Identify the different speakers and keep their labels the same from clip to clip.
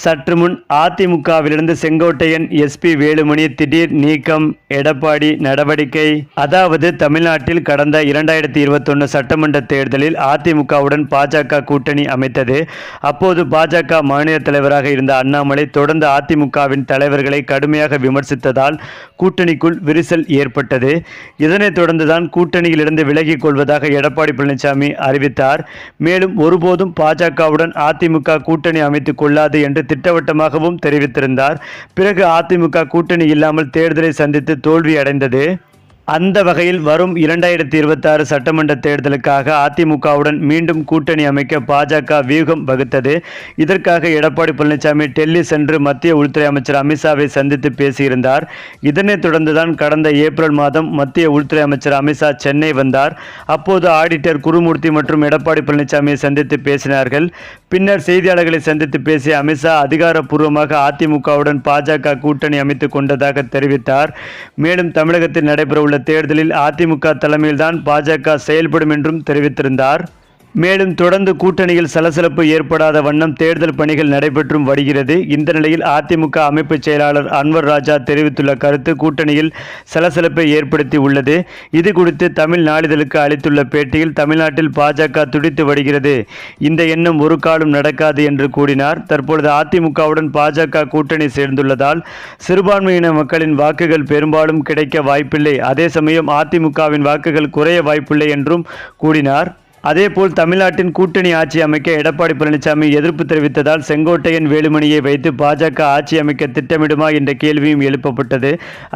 Speaker 1: சற்று முன் அதிமுகவிலிருந்து செங்கோட்டையன் எஸ்பி வேலுமணி திடீர் நீக்கம் எடப்பாடி நடவடிக்கை. அதாவது தமிழ்நாட்டில் கடந்த இரண்டாயிரத்தி இருபத்தொன்னு சட்டமன்ற தேர்தலில் அதிமுகவுடன் பாஜக கூட்டணி அமைத்தது. அப்போது பாஜக மாநில தலைவராக இருந்த அண்ணாமலை தொடர்ந்து அதிமுகவின் தலைவர்களை கடுமையாக விமர்சித்ததால் கூட்டணிக்குள் விரிசல் ஏற்பட்டது. இதனைத் தொடர்ந்துதான் கூட்டணியிலிருந்து விலகிக் கொள்வதாக எடப்பாடி பழனிசாமி அறிவித்தார். மேலும் ஒருபோதும் பாஜகவுடன் அதிமுக கூட்டணி அமைத்துக் கொள்ளாது என்று திட்டவட்டமாகவும் தெரிவித்திருந்தார். பிறகு அதிமுக கூட்டணி இல்லாமல் தேர்தலை சந்தித்து தோல்வி அடைந்தது அந்த வகையில் வரும் இரண்டாயிரத்தி இருபத்தாறு சட்டமன்ற தேர்தலுக்காக அதிமுகவுடன் மீண்டும் கூட்டணி அமைக்க பாஜக வியூகம் வகுத்தது. இதற்காக எடப்பாடி பழனிசாமி டெல்லி சென்று மத்திய உள்துறை அமைச்சர் அமித்ஷாவை சந்தித்து பேசியிருந்தார். இதனைத் தொடர்ந்துதான் கடந்த ஏப்ரல் மாதம் மத்திய உள்துறை அமைச்சர் அமித்ஷா சென்னை வந்தார். அப்போது ஆடிட்டர் குருமூர்த்தி மற்றும் எடப்பாடி பழனிசாமியை சந்தித்து பேசினார்கள். பின்னர் செய்தியாளர்களை சந்தித்து பேசிய அமித்ஷா அதிகாரப்பூர்வமாக அதிமுகவுடன் பாஜக கூட்டணி அமைத்துக் கொண்டதாக தெரிவித்தார். மேலும் தமிழகத்தில் நடைபெறவுள்ள தேர்தலில் அதிமுக தலைமையில்தான் பாஜக செயல்படும் என்றும் தெரிவித்திருந்தார் மேலும் தொடர்ந்து கூட்டணியில் சலசலப்பு ஏற்படாத வண்ணம் தேர்தல் பணிகள் நடைபெற்றும் வருகிறது. இந்த நிலையில் அதிமுக அமைப்பு செயலாளர் அன்வர் ராஜா தெரிவித்துள்ள கருத்து கூட்டணியில் சலசலப்பை ஏற்படுத்தி உள்ளது. இது குறித்து தமிழ் நாளிதழுக்கு அளித்துள்ள பேட்டியில் தமிழ்நாட்டில் பாஜக துடித்து வருகிறது. இந்த எண்ணம் ஒரு காலம் நடக்காது என்று கூறினார். தற்பொழுது அதிமுகவுடன் பாஜக கூட்டணி சேர்ந்துள்ளதால் சிறுபான்மையின மக்களின் வாக்குகள் பெரும்பாலும் கிடைக்க வாய்ப்பில்லை. அதே சமயம் அதிமுகவின் வாக்குகள் குறைய வாய்ப்பில்லை என்றும் கூறினார். அதேபோல் தமிழ்நாட்டின் கூட்டணி ஆட்சி அமைக்க எடப்பாடி பழனிசாமி எதிர்ப்பு தெரிவித்ததால் செங்கோட்டையன் வேலுமணியை வைத்து பாஜக ஆட்சி அமைக்க திட்டமிடுமா என்ற கேள்வியும் எழுப்பப்பட்டது.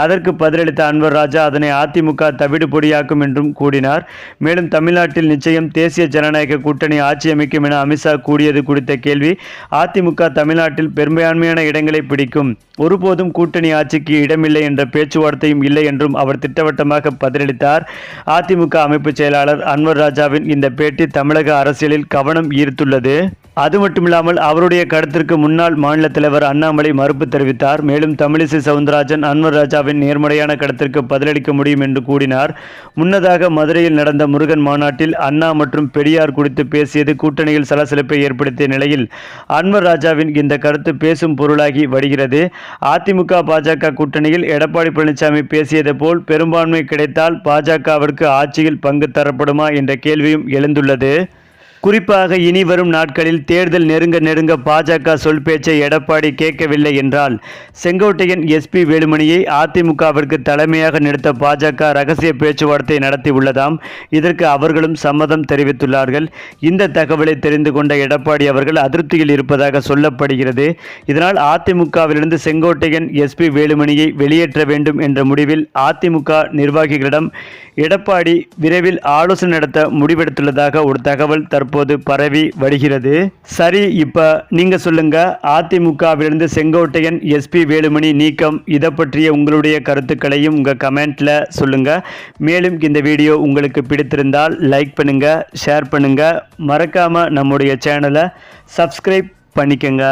Speaker 1: அதற்கு பதிலளித்த அன்வர் ராஜா அதனை அதிமுக தவிடு பொடியாக்கும் என்றும் கூறினார். மேலும் தமிழ்நாட்டில் நிச்சயம் தேசிய ஜனநாயக கூட்டணி ஆட்சி அமைக்கும் என அமித்ஷா கூறியது குறித்த கேள்வி அதிமுக தமிழ்நாட்டில் பெரும்பான்மையான இடங்களை பிடிக்கும். ஒருபோதும் கூட்டணி ஆட்சிக்கு இடமில்லை என்ற பேச்சுவார்த்தையும் இல்லை என்றும் அவர் திட்டவட்டமாக பதிலளித்தார். அதிமுக அமைப்பு செயலாளர் அன்வர் ராஜாவின் இந்த பேட்டி தமிழக அரசியலில் கவனம் ஈர்த்துள்ளது. அது மட்டுமில்லாமல் அவருடைய கருத்திற்கு முன்னாள் மாநில தலைவர் அண்ணாமலை மறுப்பு தெரிவித்தார். மேலும் தமிழிசை சவுந்தரராஜன் அன்வர் ராஜாவின் நேர்மறையான கருத்திற்கு பதிலளிக்க முடியும் என்று கூறினார். முன்னதாக மதுரையில் நடந்த முருகன் மாநாட்டில் அண்ணா மற்றும் பெரியார் குறித்து பேசியது கூட்டணியில் சலசலப்பை ஏற்படுத்திய நிலையில் அன்வர் ராஜாவின் இந்த கருத்து பேசும் பொருளாகி வருகிறது. அதிமுக பாஜக கூட்டணியில் எடப்பாடி பழனிசாமி பேசியது போல் பெரும்பான்மை கிடைத்தால் பாஜகவிற்கு ஆட்சியில் பங்கு தரப்படுமா என்ற கேள்வியும் எழுந்துள்ளது. குறிப்பாக இனி வரும் நாட்களில் தேர்தல் நெருங்க நெருங்க பாஜக சொல் பேச்சை எடப்பாடி கேட்கவில்லை என்றால் செங்கோட்டையன் எஸ்பி வேலுமணியை அதிமுகவிற்கு தலைமையாக நிறுத்த பாஜக ரகசிய பேச்சுவார்த்தை நடத்தி உள்ளதாம். இதற்கு அவர்களும் சம்மதம் தெரிவித்துள்ளார்கள். இந்த தகவலை தெரிந்து கொண்ட எடப்பாடி அவர்கள் அதிருப்தியில் இருப்பதாக சொல்லப்படுகிறது. இதனால் அதிமுகவிலிருந்து செங்கோட்டையன் எஸ்பி வேலுமணியை வெளியேற்ற வேண்டும் என்ற முடிவில் அதிமுக நிர்வாகிகளிடம் எடப்பாடி விரைவில் ஆலோசனை நடத்த முடிவெடுத்துள்ளதாக ஒரு தகவல் தற்போது பரவி வருகிறது. சரி இப்ப நீங்க சொல்லுங்க. அதிமுகவிலிருந்து செங்கோட்டையன் எஸ்பி வேலுமணி நீக்கம் இதை பற்றிய உங்களுடைய கருத்துக்களையும் உங்க கமெண்ட்ல சொல்லுங்க. மேலும் இந்த வீடியோ உங்களுக்கு பிடித்திருந்தால் லைக் பண்ணுங்க ஷேர் பண்ணுங்க. மறக்காம நம்முடைய சேனலை சப்ஸ்கிரைப் பண்ணிக்கங்க.